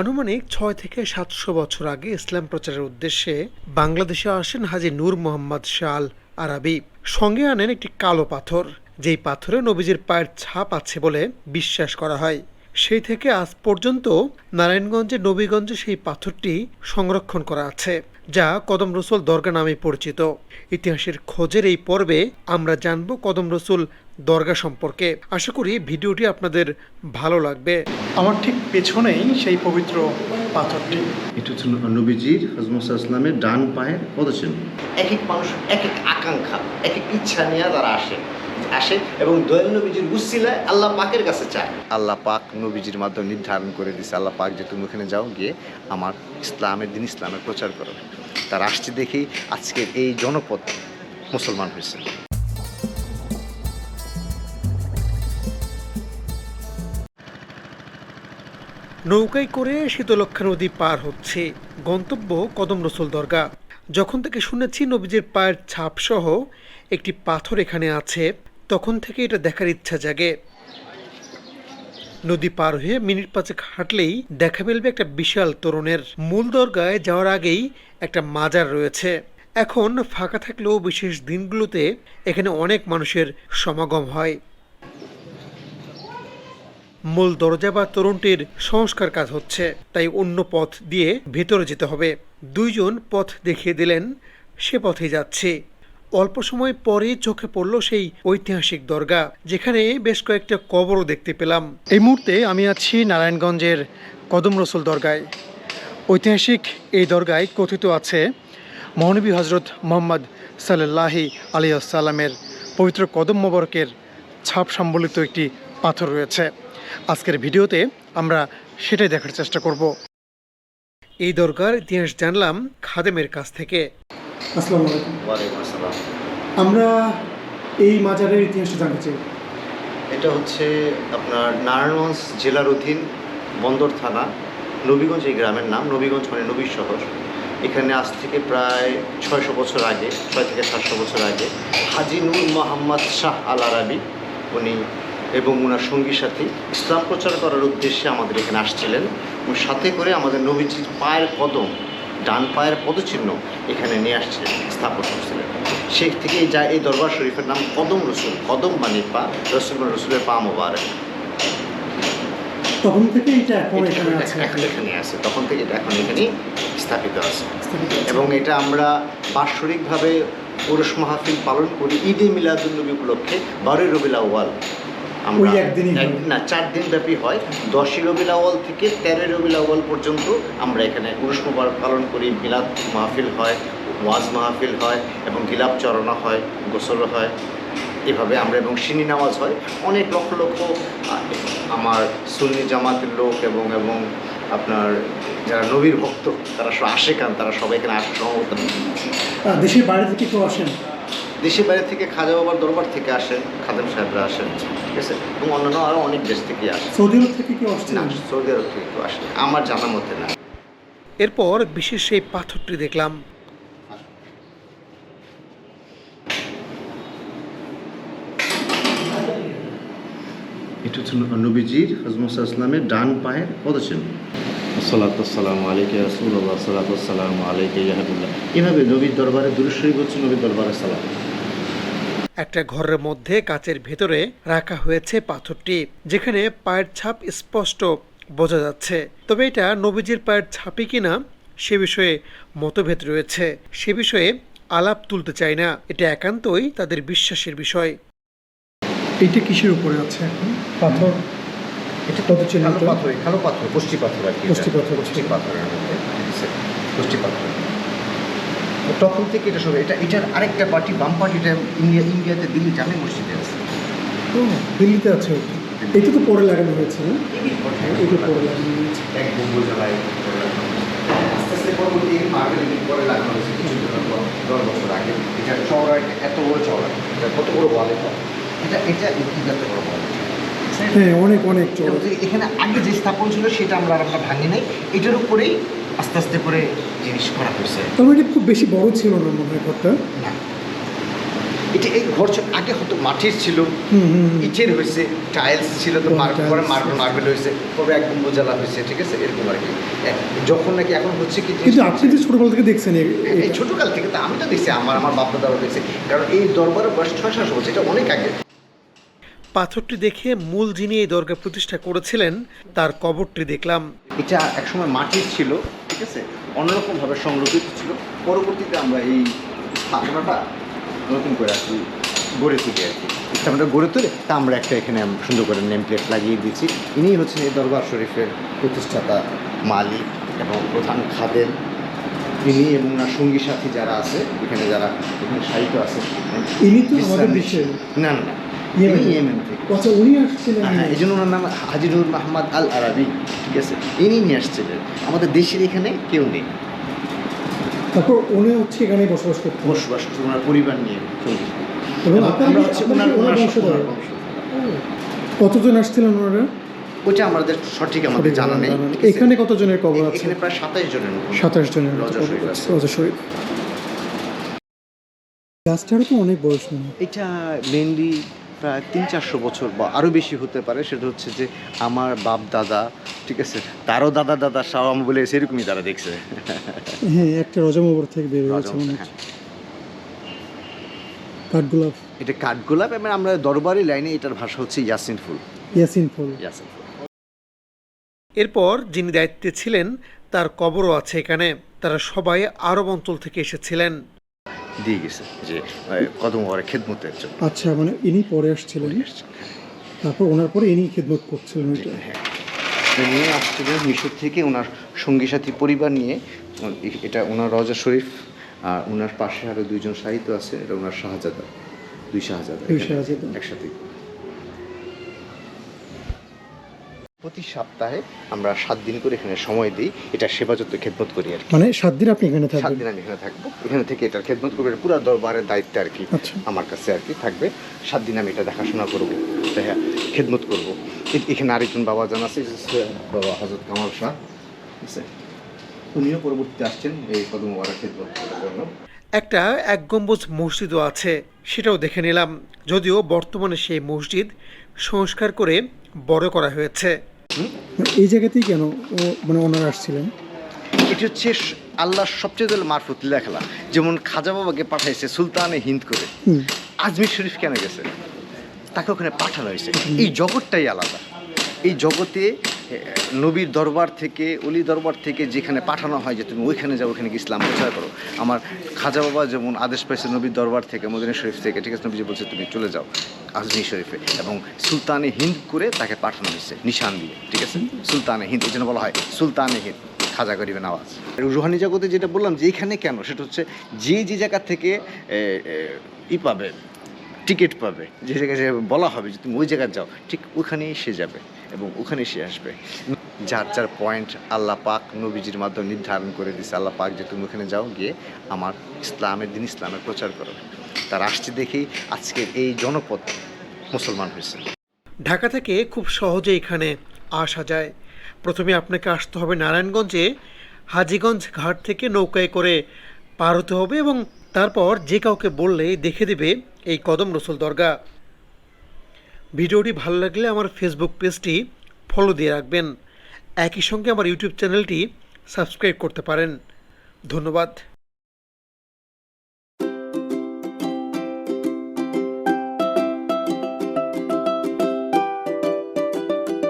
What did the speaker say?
আনুমানিক ছয় থেকে সাতশো বছর আগে ইসলাম প্রচারের উদ্দেশ্যে বাংলাদেশে আসেন হাজি নূর মোহাম্মদ শাল আরাবি সঙ্গে আনেন একটি কালো পাথর, যেই পাথরে নবীজির পায়ের ছাপ আছে বলে বিশ্বাস করা হয়। সেই থেকে আজ পর্যন্ত নারায়ণগঞ্জে, নবীগঞ্জে সেই পাথরটি সংরক্ষণ করা আছে, যা কদম রসুল দরগা নামে পরিচিত। ইতিহাসের খোঁজের এই পর্বে আমরা জানব কদম রসুল দরগা সম্পর্কে। আশা করি ভিডিওটি আপনাদের ভালো লাগবে। আমার ঠিক পেছনেই সেই পবিত্র পাথরটি। এটা হচ্ছে নবীজির হজমত ইসলামের ডান পায়ের পদচিহ্ন। এক এক মানুষ এক এক আকাঙ্ক্ষা এক এক ইচ্ছা নিয়ে তারা আসে। আসে এবং দয়াল নবীজির উসিলায় আল্লাহ পাকের কাছে চায়। আল্লাহ পাক নবীজির মাধ্যমে নির্ধারণ করে দিছে আল্লাহ পাক যে তুমি ওখানে যাও গিয়ে আমার ইসলামের দিন ইসলামের প্রচার করো। তার আসছে দেখেই আজকের এই জনপদ মুসলমান হয়েছে। নৌকায় করে শীতলক্ষা নদী পার হচ্ছে। গন্তব্য কদম রসুল দরগা। যখন থেকে শুনেছি নবীজের পায়ের ছাপ সহ একটি পাথর এখানে আছে, তখন থেকে এটা দেখার ইচ্ছা জাগে। নদী পার হয়ে মিনিট পাঁচেক হাঁটলেই দেখা মিলবে একটা বিশাল তরুণের। মূল দরগায় যাওয়ার আগেই একটা মাজার রয়েছে। এখন ফাঁকা থাকলেও বিশেষ দিনগুলোতে এখানে অনেক মানুষের সমাগম হয়। মূল দরজা বা তরুণটির সংস্কার কাজ হচ্ছে। তাই অন্য পথ দিয়ে ভেতরে যেতে হবে। দুইজন পথ দেখিয়ে দিলেন, সে পথে যাচ্ছে। অল্প সময় পরে চোখে পড়ল সেই ঐতিহাসিক দরগা, যেখানে বেশ কয়েকটা কবরও দেখতে পেলাম। এই মুহূর্তে আমি আছি নারায়ণগঞ্জের কদম রসুল দরগায়। ঐতিহাসিক এই দরগায় কথিত আছে, মহানবী হজরত মোহাম্মদ সাল্লাহি আলিয়াসাল্লামের পবিত্র কদম মোবারকের ছাপ সম্বলিত একটি পাথর রয়েছে। আজকের ভিডিওতে আমরা সেটাই দেখার চেষ্টা করব। এই দরগার ইতিহাস জানলাম খাদেমের কাছ থেকে। আসসালামু আলাইকুম। আমরা এই মাজারের ইতিহাসটা জানতে চাই। এটা হচ্ছে আপনার নারায়ণগঞ্জ জেলার অধীন বন্দর থানা নবীগঞ্জ এই গ্রামের নাম নবীগঞ্জ মানে নবীর শহর। এখানে আজ থেকে প্রায় ছয়শো বছর আগে ছয় থেকে সাতশো বছর আগে হাজি নূর মোহাম্মদ শাহ আল আরাবি উনি এবং ওনার সঙ্গী সাথী ইসলাম প্রচার করার উদ্দেশ্যে আমাদের এখানে আসছিলেন। এবং সাথে করে আমাদের নবীজির পায়ের কদম ডান পায়ের পদচিহ্ন এখানে নিয়ে আসছিলেন স্থাপন করছিলেন। সেই থেকেই যা এই দরবার শরীফের নাম কদম রসুল কদম মানে পা রসুল রসুলের পা মোবারক। তখন থেকে এটা এখন এখানে আছে? এখন এখানে আছে তখন থেকে এটা এখন এখানে স্থাপিত আছে। এবং এটা আমরা বাৎসরিকভাবে পুরুষ মাহফিল পালন করি ঈদে মিলাদুলনবী উপলক্ষে বারোই রবিল আউয়াল। না চার দিন ব্যাপী হয়। দশই রবিল আউয়াল থেকে তেরোই রবিল আউয়াল পর্যন্ত আমরা এখানে মুবারক পালন করি। মিলাদ মাহফিল হয় ওয়াজ মাহফিল হয় এবং গিলাপ চরণা হয় গোসল হয়। এভাবে আমরা এবং সিনি নামাজ হয়। অনেক লক্ষ লক্ষ আমার সুন্নি জামাতের লোক এবং এবং আপনার যারা নবীর ভক্ত তারা সব আসে কান তারা সবাই এখানে আসে সমবেত দেশের বাইরে থেকে কেউ আসেন? দেশের বাইরে থেকে খাজা বাবার দরবার থেকে আসেন খাদেম সাহেবরা আসেন। এবং অন্যান্য আরও অনেক দেশ থেকে আসেন সৌদি আরব থেকে কেউ আসছেন না সৌদি আরব থেকে কেউ আসেন আমার জানার মধ্যে না। এরপর বিশেষ সেই পাথরটি দেখলাম। এটা হচ্ছে নবীজির হজমত ইসলামের ডান পায়ের পদচিহ্ন। সালাতাম আলাইকে রসুল্লাহ সালাতাম আলাইকে ইয়াহাবুল্লাহ এভাবে নবীর দরবারে দুরুশরীফ হচ্ছে নবীর দরবারে সালাম। একটা ঘরের মধ্যে কাচের ভেতরে রাখা হয়েছে পাথরটি যেখানে পায়ের ছাপ স্পষ্ট বোঝা যাচ্ছে তবে এটা নবীজির পায়ের ছাপই কিনা সে বিষয়ে মতভেদ রয়েছে সে বিষয়ে আলাপ তুলতে চাই না এটা একান্তই তাদের বিশ্বাসের বিষয় এইটা কিসের উপরে আছে এখন পাথর এটা পদচিহ্ন কালো তো? পাথর কালো পাথর পুষ্টি পাথর আর কি এটা। পুষ্টি পাথর। পুষ্টি পাথরের মধ্যে পুষ্টি পাথর তখন থেকে এটা শুরু। এটা এটার আরেকটা পার্টি বাম পার্টিটা ইন্ডিয়া ইন্ডিয়াতে দিল্লি জামে মসজিদে আছে। দিল্লিতে আছে? এটা তো পরে লাগানো হয়েছে না? এটা পরে লাগানো হয়েছে। এক গম্বুজালায় আস্তে আস্তে পরবর্তী মার্বেল পরে লাগানো হয়েছে দশ বছর আগে। এটা চওড়া এটা এত বড় চওড়া এটা কত বড় বল এটা? এটা এটা এটা বড় বল হ্যাঁ অনেক অনেক এখানে আগে যে স্থাপন ছিল সেটা আমরা আমরা ভাঙি নাই। এটার উপরেই আস্তে আস্তে করে জিনিস করা হয়েছে। তবে এটা খুব বেশি বড় ছিল না মনে হয় ঘরটা? না। এটা এই ঘর আগে হয়তো মাটির ছিল ইটের হয়েছে টাইলস ছিল তো ও, মার্বেল পরে। মার্বেল মার্বেল হয়েছে পরে একদম বোঝালা হয়েছে ঠিক আছে? এরকম আর কি। যখন নাকি এখন হচ্ছে কি কিন্তু আপনি তো ছোটবেলা থেকে দেখছেন এ- এই। ছোটকাল থেকে তো আমি তো দেখছি আমার আমার বাপ দাদাও দেখছি। কারণ এই দরবারের বয়স ছয় সাতশো বছর এটা অনেক আগে। পাথরটি দেখে মূল যিনি এই দরগা প্রতিষ্ঠা করেছিলেন তার কবরটি দেখলাম। এটা একসময় মাটির ছিল ঠিক আছে? অন্যরকমভাবে সংরক্ষিত ছিল। পরবর্তীতে আমরা এই স্থাপনাটা নতুন করে আর কি গড়ে তুলি আর কি। স্থাপনাটা গড়ে তুলে তা আমরা একটা এখানে সুন্দর করে নেম প্লেট লাগিয়ে দিয়েছি। ইনি হচ্ছেন এই দরবার শরীফের প্রতিষ্ঠাতা মালিক এবং প্রধান খাদেম। ইনি এবং ওনার সঙ্গী সাথী যারা আছে এখানে যারা এখানে সাহিত্য আছে ইনি তো আমাদের দেশের না না না। ইয়েমেন। থেকে আচ্ছা উনি আসছিলেন হ্যাঁ এই জন্য ওনার নাম হাজিরুর মাহমদ আল আরাবি ঠিক আছে? ইনি নিয়ে আসছিলেন। আমাদের দেশের এখানে কেউ নেই। তারপর উনি হচ্ছে এখানে বসবাস করতেন। বসবাস ওনার পরিবার নিয়ে এবং এবং আপনারা হচ্ছে ওনার ওনার ওনার বংশধর? কতজন আসছিলেন ওনারা? ওইটা আমাদের সঠিক আমাদের জানা নেই এখানে কতজনের কবর আছে? এখানে প্রায় সাতাইশ জনের সাতাশ জনের রজা শরীফ আছে। আছে। রজা শরীফ গাছটারও তো অনেক বয়স এটা মেনলি প্রায় তিন চারশো বছর বা আরও বেশি হতে পারে সেটা হচ্ছে যে আমার বাপ দাদা ঠিক আছে? তারও দাদা দাদা সাও আমি বলে সেরকমই তারা দেখছে। হ্যাঁ একটা রজা মোবর থেকে বের হয়েছে মনে হ্যাঁ। হচ্ছে। কাঠগোলাপ। এটা কাঠগোলাপ এবং আমরা দরবারি লাইনে এটার ভাষা হচ্ছে ইয়াসিন ফুল। ইয়াসিন ফুল। ইয়াসিন ফুল। এরপর যিনি দায়িত্বে ছিলেন তার কবরও আছে এখানে। তারা সবাই আরব অঞ্চল থেকে এসেছিলেন। দিয়ে গেছে যে কদম ঘরে খেদমতের জন্য আচ্ছা মানে ইনি পরে আসছিলেন? তারপর ওনার পরে ইনি খেদমত করছিলেন হ্যাঁ। নিয়ে আসছিলেন মিশর থেকে ওনার সঙ্গী সাথী পরিবার নিয়ে। এটা ওনার রজা শরীফ আর ওনার পাশে আরও দুইজন সাহিত্য আছে এটা ওনার শাহজাদা দুই শাহজাদা দুই এখানে শাহজাদা। একসাথে প্রতি সপ্তাহে আমরা সাত দিন করে এখানে সময় দিই এটা সেবা যত্ন খেদমত করি আর কি। মানে সাত দিন আপনি এখানে থাকবেন? সাত দিন আমি এখানে থাকব। এখানে থেকে এটার খেদমত করবে এটা পুরো দরবারের দায়িত্ব আর কি আচ্ছা। আমার কাছে আর কি থাকবে। সাত দিন আমি এটা দেখাশোনা করব হ্যাঁ খেদমত করব। এখানে আরেকজন বাবা জান আছে বাবা হজরত কামাল শাহ ঠিক আছে? উনিও পরবর্তীতে আসছেন এই কদম ওয়ারা খেদমত করার জন্য। একটা এক গম্বুজ মসজিদও আছে সেটাও দেখে নিলাম। যদিও বর্তমানে সেই মসজিদ সংস্কার করে বড় করা হয়েছে। এই জায়গাতেই কেন ও মানে ওনারা আসছিলেন? এটি হচ্ছে আল্লাহর সবচেয়ে দল মারফত লেখলা যেমন খাজা বাবাকে পাঠাইছে সুলতানে হিন্দ করে। আজমির শরীফ কেন গেছে? তাকে ওখানে পাঠানো হয়েছে। এই জগৎটাই আলাদা। এই জগতে নবীর দরবার থেকে অলি দরবার থেকে যেখানে পাঠানো হয় যে তুমি ওইখানে যাও, ওইখানে ইসলাম প্রচার করো। আমার খাজা বাবা যেমন আদেশ পাইছে নবীর দরবার থেকে, মদিনা শরীফ থেকে, ঠিক আছে, নবীজি বলছে তুমি চলে যাও আজমির শরীফে। এবং সুলতানে হিন্দ করে তাকে পাঠানো হয়েছে, নিশান দিয়ে, ঠিক আছে? সুলতানে হিন্দ, এই জন্য বলা হয় সুলতানে হিন্দ, খাজা গরিবের আওয়াজ রুহানি জগতে যেটা বললাম যে এখানে কেন, সেটা হচ্ছে যে যে জায়গা থেকে ই পাবে, টিকিট পাবে, যে জায়গায় বলা হবে যে তুমি ওই জায়গায় যাও, ঠিক ওখানেই সে যাবে। এবং ওখানে সে আসবে। যার যার পয়েন্ট আল্লাহ পাক নবীজির মাধ্যমে নির্ধারণ করে দিছে। আল্লাহ পাক যে তুমি ওখানে যাও, গিয়ে আমার ইসলামের দিন ইসলামের প্রচার করো। তার আসছে দেখেই আজকের এই জনপদ মুসলমান হয়েছে। ঢাকা থেকে খুব সহজে এখানে আসা যায়। প্রথমে আপনাকে আসতে হবে নারায়ণগঞ্জে, হাজিগঞ্জ ঘাট থেকে নৌকায় করে পার হতে হবে এবং তারপর যে কাউকে বললে দেখে দেবে এই কদম রসুল দরগা। ভিডিওটি ভালো লাগলে আমার ফেসবুক পেজটি ফলো দিয়ে রাখবেন। একই সঙ্গে আমার ইউটিউব চ্যানেলটি সাবস্ক্রাইব করতে পারেন। ধন্যবাদ।